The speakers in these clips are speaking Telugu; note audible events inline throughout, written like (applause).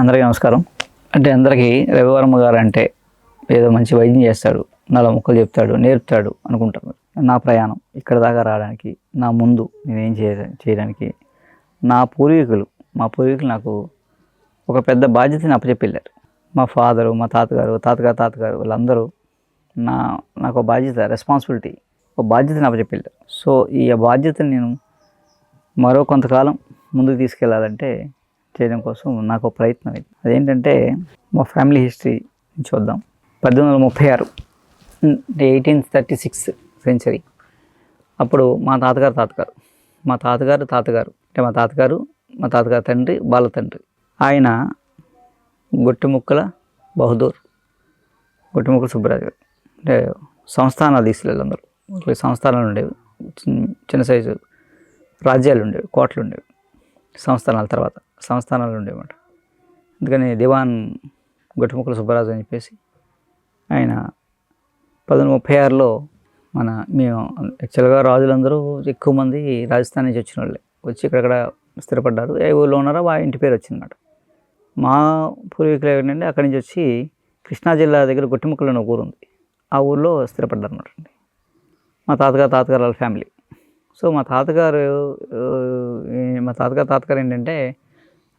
అందరికీ నమస్కారం. అంటే అందరికీ రవివర్మ గారు అంటే ఏదో మంచి వైద్యం చేస్తాడు నల్ల ముక్కలు చెప్తాడు నేర్పుతాడు అనుకుంటారు. నా ప్రయాణం ఇక్కడ దాకా రావడానికి నా ముందు నేనేం చేయ చేయడానికి నా పూర్వీకులు మా పూర్వీకులు నాకు ఒక పెద్ద బాధ్యతని అప్పచెప్పెళ్ళారు. మా ఫాదరు మా తాతగారు తాతగారు తాతగారు వాళ్ళందరూ నా నాకు బాధ్యత రెస్పాన్సిబిలిటీ ఒక బాధ్యతని అప్పచెప్పెళ్ళారు. సో ఈ బాధ్యతని నేను మరో కొంతకాలం ముందుకు తీసుకెళ్ళాలంటే చేయడం కోసం నాకు ప్రయత్నం ఇది. అదేంటంటే మా ఫ్యామిలీ హిస్టరీ చూద్దాం. పద్దెనిమిది వందల ముప్పై ఆరు ఎయిటీన్ థర్టీ సిక్స్ సెంచరీ. అప్పుడు మా తాతగారు తాతగారు. మా తాతగారు తాతగారు అంటే మా తాతగారు మా తాతగారు తండ్రి బాల తండ్రి. ఆయన గొట్టిముక్కల బహదూర్ గొట్టిముక్కల సుబ్బరాజు గారు. అంటే సంస్థానాలు తీసుకెళ్ళి అందరూ. సంస్థానాలు ఉండేవి. చిన్న- చిన్న సైజు రాజ్యాలు ఉండేవి కోటలు ఉండేవి సంస్థానాల తర్వాత. సంస్థానాలు ఉండేవన్నమాట అందుకని దివాన్ గొట్టుముక్కల సుబ్బరాజు అని చెప్పేసి ఆయన పదకొండు ముప్పై ఆరులో మన మేము యాక్చువల్గా రాజులందరూ ఎక్కువ మంది రాజస్థాన్ నుంచి వచ్చిన వాళ్ళే వచ్చి ఇక్కడక్కడ స్థిరపడ్డారు. ఏ ఊళ్ళో ఉన్నారో ఆ ఇంటి పేరు వచ్చిందన్నమాట. మా పూర్వీకులు ఏంటంటే అక్కడి నుంచి వచ్చి కృష్ణా జిల్లా దగ్గర గొట్టిముక్కలు అనే ఒక ఊరు ఉంది ఆ ఊళ్ళో స్థిరపడ్డారు అనమాట మా తాతగారు తాతగారు వాళ్ళ ఫ్యామిలీ. సో మా తాతగారు మా తాతగారు తాతగారు ఏంటంటే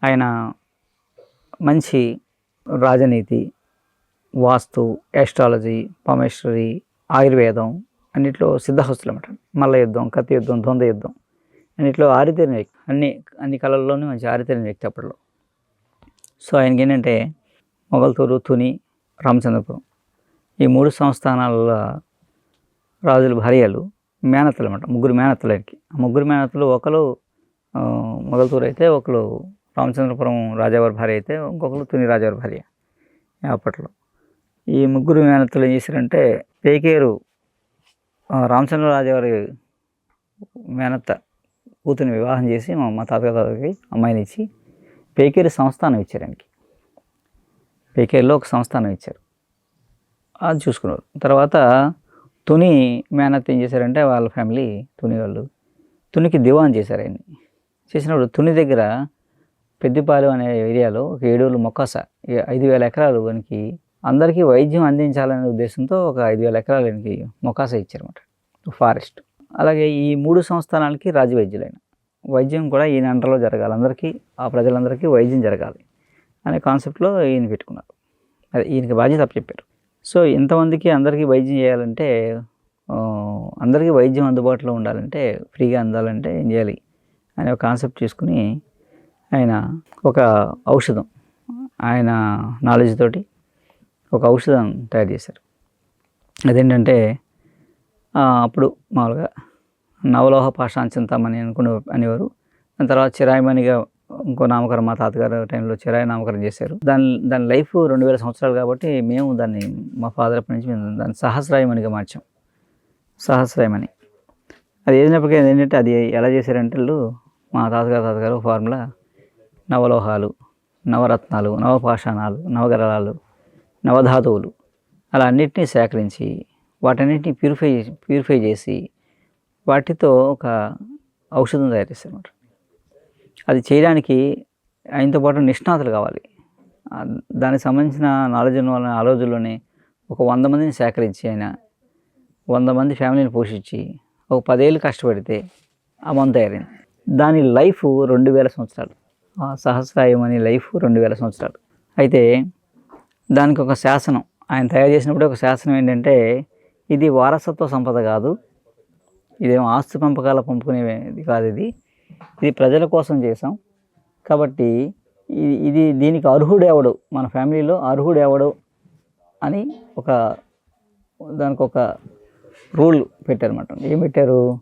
ఆయన మంచి రాజనీతి వాస్తు యాస్ట్రాలజీ పమేశ్వరి ఆయుర్వేదం అన్నిట్లో సిద్ధహస్తులు అనమాట మల్ల యుద్ధం కత్తి యుద్ధం ద్వంద్వ యుద్ధం అన్నిట్లో ఆరితేరిన వ్యక్తి అన్ని అన్ని కళల్లోనూ మంచి ఆరితేరిన వ్యక్తి అప్పట్లో. సో ఆయనకి ఏంటంటే మొగల్తూరు తుని రామచంద్రపురం ఈ మూడు సంస్థానాల రాజుల భార్యలు మేనత్తలు అనమాట ముగ్గురు మేనత్తలు ఆయనకి. ఆ ముగ్గురు మేనత్తలు ఒకరు మొగల్తూరు అయితే ఒకరు రామచంద్రపురం రాజావారి భార్య అయితే ఇంకొకరు తుని రాజావారి భార్య అప్పట్లో. ఈ ముగ్గురు మేనత్తలు ఏం చేశారంటే పేకేరు రామచంద్ర రాజావారి మేనత్త కూతుని వివాహం చేసి మా మా తాతగారి తాతకి అమ్మాయిని ఇచ్చి పేకేరు సంస్థానం ఇచ్చారు ఆయనకి. పేకేరులో ఒక సంస్థానం ఇచ్చారు. అది చూసుకున్నారు. తర్వాత తుని మేనత్ ఏం చేశారంటే వాళ్ళ ఫ్యామిలీ తుని వాళ్ళు తునికి దివాన్ చేశారు ఆయన్ని. చేసినప్పుడు తుని దగ్గర పెద్దిపాలెం అనే ఏరియాలో ఒక ఏడూరు మొక్కస ఐదు వేల ఎకరాలు వానికి అందరికీ వైద్యం అందించాలనే ఉద్దేశంతో ఒక ఐదు వేల ఎకరాలు ఆయనకి మొకాస ఇచ్చారన్నమాట ఫారెస్ట్. అలాగే ఈ మూడు సంస్థానాలకి రాజవైద్యులైన వైద్యం కూడా ఈయన అండర్లో జరగాలి అందరికీ ఆ ప్రజలందరికీ వైద్యం జరగాలి అనే కాన్సెప్ట్లో ఈయన పెట్టుకున్నారు. అదే ఈయనకి బాధ్యత చెప్పారు. సో ఇంతమందికి అందరికీ వైద్యం చేయాలంటే అందరికీ వైద్యం అందుబాటులో ఉండాలంటే ఫ్రీగా అందాలంటే ఏం చేయాలి అనే ఒక కాన్సెప్ట్ తీసుకుని ఆయన ఒక ఔషధం. ఆయన నాలెడ్జ్ తోటి ఒక ఔషధం తయారు చేశారు. అదేంటంటే అప్పుడు మామూలుగా నవలోహ పాషాంచింతామని అనుకునే అనేవారు. దాని తర్వాత చిరాయమణిగా ఇంకో నామకరణం మా తాతగారు టైంలో చిరాయి నామకరణం చేశారు. దాని దాని లైఫ్ రెండు వేల సంవత్సరాలు కాబట్టి మేము దాన్ని మా ఫాదర్ అప్పటి నుంచి మేము దాన్ని సహస్రాయమణిగా మార్చాం. సహస్రాయమణి. అది ఏదైనప్పటికీ ఏంటంటే అది ఎలా చేశారంటే మా తాతగారు తాతగారు ఫార్ములా నవలోహాలు నవరత్నాలు నవపాషాణాలు నవగరళాలు నవధాతువులు. అలా అన్నిటినీ సేకరించి వాటన్నిటిని ప్యూరిఫై ప్యూరిఫై చేసి వాటితో ఒక ఔషధం తయారు చేస్తారన్నమాట అది చేయడానికి ఆయనతో పాటు నిష్ణాతులు కావాలి. దానికి సంబంధించిన నాలెడ్జ్ ఉన్న వాళ్ళని ఆ రోజుల్లోనే ఒక వంద మందిని సేకరించి ఆయన వంద మంది ఫ్యామిలీని పోషించి ఒక పదేళ్ళు కష్టపడితే ఆ మందు తయారైంది. దాని లైఫ్ రెండు వేల సంవత్సరాలు. సహస్రాయం అనే లైఫ్ రెండు వేల సంవత్సరాలు. అయితే దానికి ఒక శాసనం ఆయన తయారు చేసినప్పుడు ఒక శాసనం ఏంటంటే ఇది వారసత్వ సంపద కాదు ఇదేమో ఆస్తి పంపకాల పంపుకునేది కాదు ఇది ఇది ప్రజల కోసం చేసాం కాబట్టి ఇది ఇది దీనికి అర్హుడు ఎవడు? మన ఫ్యామిలీలో అర్హుడు ఎవడు? అని ఒక దానికి ఒక రూల్ పెట్టారన్నమాట. ఏం పెట్టారు?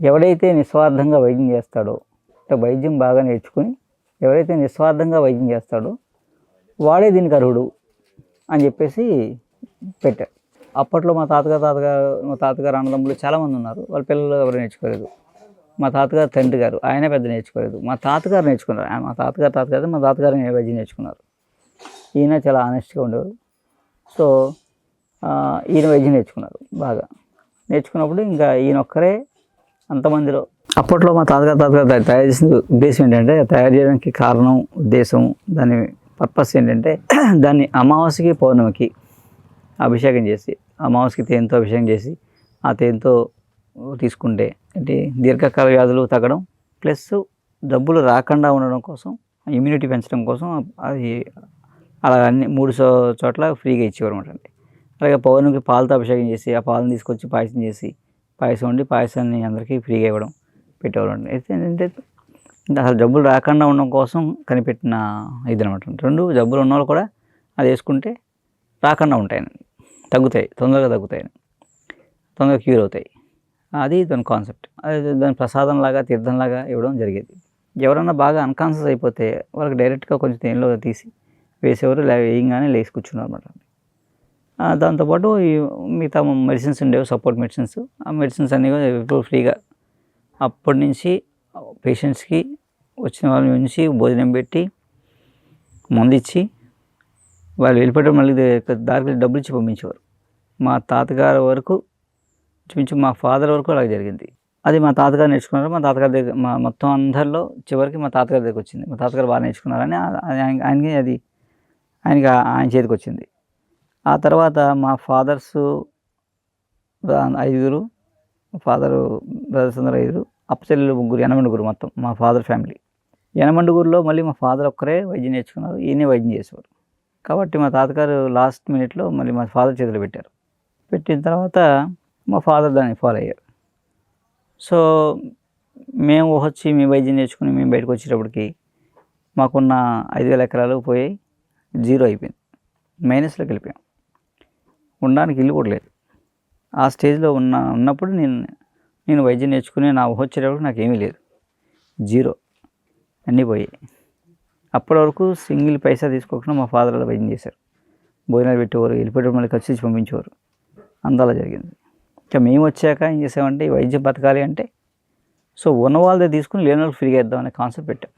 ఎవడైతే నిస్వార్థంగా వైద్యం చేస్తాడో అంటే వైద్యం బాగా నేర్చుకుని ఎవరైతే నిస్వార్థంగా వైద్యం చేస్తాడో వాడే దీనికి అర్హుడు అని చెప్పేసి పెట్టారు. అప్పట్లో మా తాతగారు తాతగారు మా తాతగారు అన్నదమ్ములు చాలామంది ఉన్నారు. వాళ్ళ పిల్లలు ఎవరు నేర్చుకోలేదు. మా తాతగారు తండ్రి గారు ఆయనే పెద్ద నేర్చుకోలేదు. మా తాతగారు నేర్చుకున్నారు. ఆయన మా తాతగారు తాతగారు మా తాతగారు వైద్యం నేర్చుకున్నారు. ఈయన చాలా ఆనెస్ట్గా ఉండేవారు. సో ఈయన వైద్యం నేర్చుకున్నారు బాగా. నేర్చుకున్నప్పుడు ఇంకా ఈయన ఒక్కరే అంతమందిలో. అప్పట్లో మా తాతగారు తాతగారు తయారు చేసిన ఉద్దేశం ఏంటంటే తయారు చేయడానికి కారణం ఉద్దేశం దాని పర్పస్ ఏంటంటే (clears throat) దాన్ని అమావాస్యకి పౌర్ణమికి అభిషేకం చేసి అమావాస్యకి తేనెతో అభిషేకం చేసి ఆ తేనెతో తీసుకుంటే అంటే దీర్ఘకాల వ్యాధులు తగ్గడం ప్లస్ జబ్బులు రాకుండా ఉండడం కోసం ఇమ్యూనిటీ పెంచడం కోసం అది అలా అన్ని మూడు సో- చోట్ల ఫ్రీగా ఇచ్చేవారు అనమాట అండి. అలాగే పౌర్ణమికి పాలతో అభిషేకం చేసి ఆ పాలను తీసుకొచ్చి పాయసం చేసి పాయసం ఉండి పాయసాన్ని అందరికీ ఫ్రీగా ఇవ్వడం పెట్టేవాళ్ళు. అయితే ఏంటంటే అసలు జబ్బులు రాకుండా ఉండడం కోసం కనిపెట్టిన ఇది అనమాట రెండు జబ్బులు ఉన్న వాళ్ళు కూడా అది వేసుకుంటే రాకుండా ఉంటాయని. తగ్గుతాయి తొందరగా తగ్గుతాయి తొందరగా క్యూర్ అవుతాయి. అది దాని కాన్సెప్ట్. అది దాని ప్రసాదంలాగా తీర్థంలాగా ఇవ్వడం జరిగేది. ఎవరన్నా బాగా అన్కాన్షియస్ అయిపోతే వాళ్ళకి డైరెక్ట్గా కొంచెం తేనెలో తీసి వేసేవారు లేక వేయంగానే లేచి కూర్చున్నారు అనమాట దాంతోపాటు ఈ మిగతా మెడిసిన్స్ ఉండేవి సపోర్ట్ మెడిసిన్స్ ఆ మెడిసిన్స్ అన్నీ కూడా ఎప్పుడు ఫ్రీగా. అప్పటి నుంచి పేషెంట్స్కి వచ్చిన వాళ్ళ నుంచి భోజనం పెట్టి మందు ఇచ్చి వాళ్ళు వెళ్ళిపోవడం మళ్ళీ దారికి డబ్బులు ఇచ్చి పంపించేవారు. మా తాతగారి వరకు ఇంచుమించు మా ఫాదర్ వరకు అలాగే జరిగింది. అది మా తాతగారు నేర్చుకున్నారు మా తాతగారి దగ్గర మా మొత్తం అందరిలో చివరికి మా తాతగారి దగ్గర వచ్చింది. మా తాతగారు బాగా నేర్చుకున్నారని ఆయనకి అది ఆయనకి ఆయన చేతికి వచ్చింది. ఆ తర్వాత మా ఫాదర్స్ ఐదుగురు ఫాదరు బ్రదర్స్ అందరు ఐదుగురు అప్పచెల్లెలు ముగ్గురు యనమండుగురు మొత్తం మా ఫాదర్ ఫ్యామిలీ. యనమండుగురులో మళ్ళీ మా ఫాదర్ ఒక్కరే వైద్యం నేర్చుకున్నారు ఈయనే వైద్యం చేసేవారు. కాబట్టి మా తాతగారు లాస్ట్ మినిట్లో మళ్ళీ మా ఫాదర్ చేతిలో పెట్టారు. పెట్టిన తర్వాత మా ఫాదర్ దాన్ని ఫాలో అయ్యారు. సో మేము వచ్చి మేము వైద్యం నేర్చుకుని మేము బయటకు వచ్చేటప్పటికి మాకున్న ఐదు వేల ఎకరాలు పోయి జీరో అయిపోయింది. మైనస్లోకి వెళ్ళిపోయాం. ఉండడానికి ఇల్లు కూడా లేదు. ఆ స్టేజ్లో ఉన్న ఉన్నప్పుడు నేను నేను వైద్యం నేర్చుకునే నా ఊహ వచ్చేటప్పుడు నాకు ఏమీ లేదు. జీరో. అన్నీ పోయాయి. అప్పటి వరకు సింగిల్ పైసా తీసుకోకుండా మా ఫాదర్ అలా వైద్యం చేశారు. భోజనాలు పెట్టేవారు వెళ్ళిపోయేటప్పుడు మళ్ళీ ఖర్చు ఇచ్చి పంపించేవారు. అందాల జరిగింది. ఇంకా మేము వచ్చాక ఏం చేసామంటే ఈ వైద్యం బతకాలి అంటే సో ఉన్న వాళ్ళదే తీసుకుని లేని వాళ్ళు ఫ్రీగా ఇద్దాం అనే కాన్సెప్ట్ పెట్టాం.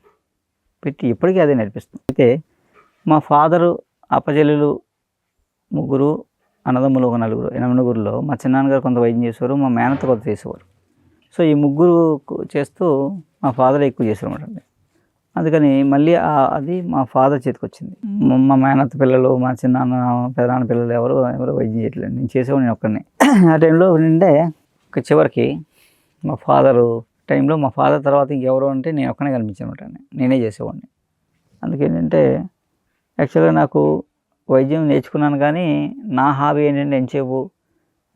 పెట్టి ఇప్పటికీ అదే నడిపిస్తుంది అయితే మా ఫాదరు అపజల్లులు ముగ్గురు అన్నదమ్ములు ఒక నలుగురు ఎనిమిదిగురులో మా చిన్నాన్నగారు కొంత వైద్యం చేసేవారు మా మేనత్త కొంత చేసేవారు. సో ఈ ముగ్గురు చేస్తూ మా ఫాదర్ ఎక్కువ అనమాట అందుకని మళ్ళీ అది మా ఫాదర్ చేతికి వచ్చింది. మా- మేనత్త పిల్లలు మా చిన్నాన్న పెదనాన్న పిల్లలు ఎవరు ఎవరు వైద్యం చేయట్లేదు. నేను చేసేవాడిని నేను ఒక్కడిని. (clears throat) ఆ టైంలో నిండే ఒక చివరికి మా ఫాదరు టైంలో మా ఫాదర్ తర్వాత ఇంకెవరు అంటే నేను ఒక్కనే కనిపించాను అనమాట నేనే చేసేవాడిని. అందుకేంటంటే యాక్చువల్గా నాకు వైద్యం నేర్చుకున్నాను కానీ నా హాబీ ఏంటంటే ఎంతసేపు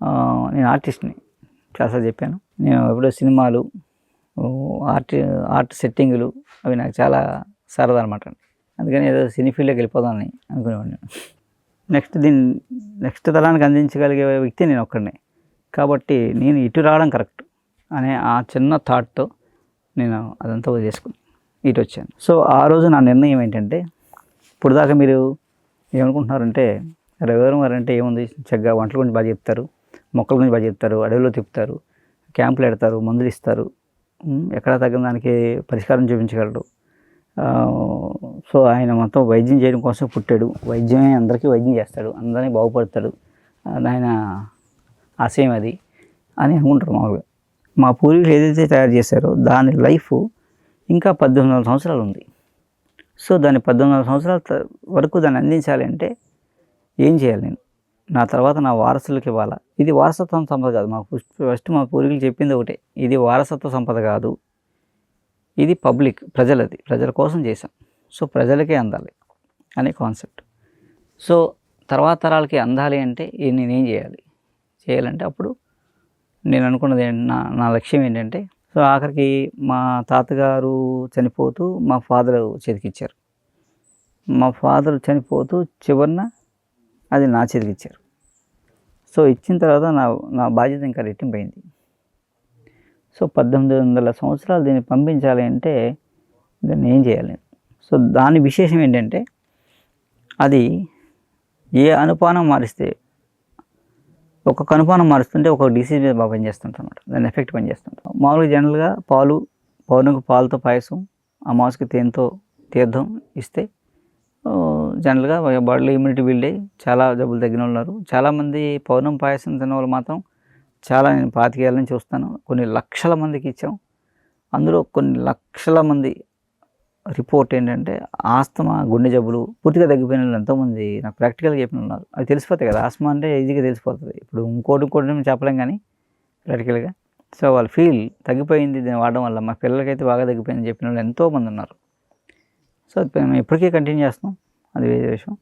ఆ, నేను ఆర్టిస్ట్ని. చాలాసార్లు చెప్పాను. నేను ఎప్పుడో సినిమాలు ఆర్ట్ ఆర్ట్ సెట్టింగులు అవి నాకు చాలా సరదా అనమాట అందుకని ఏదో సినీ ఫీల్డ్లోకి వెళ్ళిపోదామని అనుకునేవాడిని నెక్స్ట్ దీన్ని నెక్స్ట్ తరానికి అందించగలిగే వ్యక్తి నేను ఒక్కడిని. కాబట్టి నేను ఇటు రావడం కరెక్ట్ అనే ఆ చిన్న థాట్తో నేను అదంతా వదిలేసుకుని ఇటు వచ్చాను. సో ఆ రోజు నా నిర్ణయం ఏంటంటే ఇప్పుడు దాకా మీరు ఏమనుకుంటున్నారంటే రవివారం గారు అంటే ఏముంది? చక్కగా వంటల గురించి బాగా చెప్తారు మొక్కల గురించి బాగా చెప్తారు అడవిలో తిప్పుతారు క్యాంపులు పెడతారు మందులు ఇస్తారు ఎక్కడ తగ్గిన దానికి పరిష్కారం చూపించగలడు సో ఆయన మొత్తం వైద్యం చేయడం కోసం పుట్టాడు. వైద్యమే అందరికీ వైద్యం చేస్తాడు. అందరినీ బాగుపడతాడు. ఆయన ఆశయం అది అని అనుకుంటారు మామూలుగా. మా పూర్వీకులు ఏదైతే తయారు చేశారో దాని లైఫ్ ఇంకా పద్దెనిమిది వందల సంవత్సరాలు ఉంది. సో దాన్ని పద్దెనిమిది వందల సంవత్సరాల వరకు దాన్ని అందించాలి అంటే ఏం చేయాలి నేను? నా తర్వాత నా వారసులకు ఇవ్వాలా? ఇది వారసత్వం సంపద కాదు. మా ఫస్ట్ మా పూర్వీకులు చెప్పింది ఒకటే. ఇది వారసత్వ సంపద కాదు. ఇది పబ్లిక్ ప్రజలది. ప్రజల కోసం చేశాం. సో ప్రజలకే అందాలి అనే కాన్సెప్ట్. సో తర్వాత తరాలకి అందాలి అంటే నేనేం చేయాలి? చేయాలంటే అప్పుడు నేను అనుకున్నది నా నా లక్ష్యం ఏంటంటే సో ఆఖరికి మా తాతగారు చనిపోతూ మా ఫాదర్ చేతికిచ్చారు. మా ఫాదర్ చనిపోతూ చివరిన అది నా చేతికి ఇచ్చారు సో ఇచ్చిన తర్వాత నా నా బాధ్యత ఇంకా రెట్టింపైంది. సో పద్దెనిమిది వందల సంవత్సరాలు దీన్ని పంపించాలి అంటే దాన్ని ఏం చేయాలి? సో దాని విశేషం ఏంటంటే అది ఏ అనుపానం మారిస్తే ఒక కనుపానం మారుస్తుంటే ఒక డిసీజ్ మీద బాగా పనిచేస్తుంటాం దాని ఎఫెక్ట్ పనిచేస్తుంటాం మామూలుగా జనరల్గా పాలు పౌర్ణమికి పాలతో పాయసం అమావాస్యకి తేనెతో తీర్థం ఇస్తే జనరల్గా బాడీలో ఇమ్యూనిటీ బిల్డ్ అయ్యి చాలా జబ్బులు తగ్గిన ఉన్నారు. చాలామంది పౌర్ణం పాయసం తిన్న వాళ్ళు మాత్రం చాలా నేను పాతికేయాలని చూస్తాను. కొన్ని లక్షల మందికి ఇచ్చాం. అందులో కొన్ని లక్షల మంది రిపోర్ట్ ఏంటంటే ఆస్తమా గుండె జబ్బులు పూర్తిగా తగ్గిపోయిన వాళ్ళు ఎంతోమంది నాకు ప్రాక్టికల్గా చెప్పిన ఉన్నారు. అది తెలిసిపోతాయి కదా ఆస్తమా అంటే ఈజీగా తెలిసిపోతుంది. ఇప్పుడు ఇంకోటి ఇంకోటి మేము చెప్పలేం కానీ ప్రాక్టికల్గా సో వాళ్ళు ఫీల్ తగ్గిపోయింది దీన్ని వాడడం వల్ల మా పిల్లలకైతే బాగా తగ్గిపోయింది చెప్పిన వాళ్ళు ఎంతోమంది ఉన్నారు. సో అది మేము ఇప్పటికీ కంటిన్యూ చేస్తాం అది వేరే విషయం.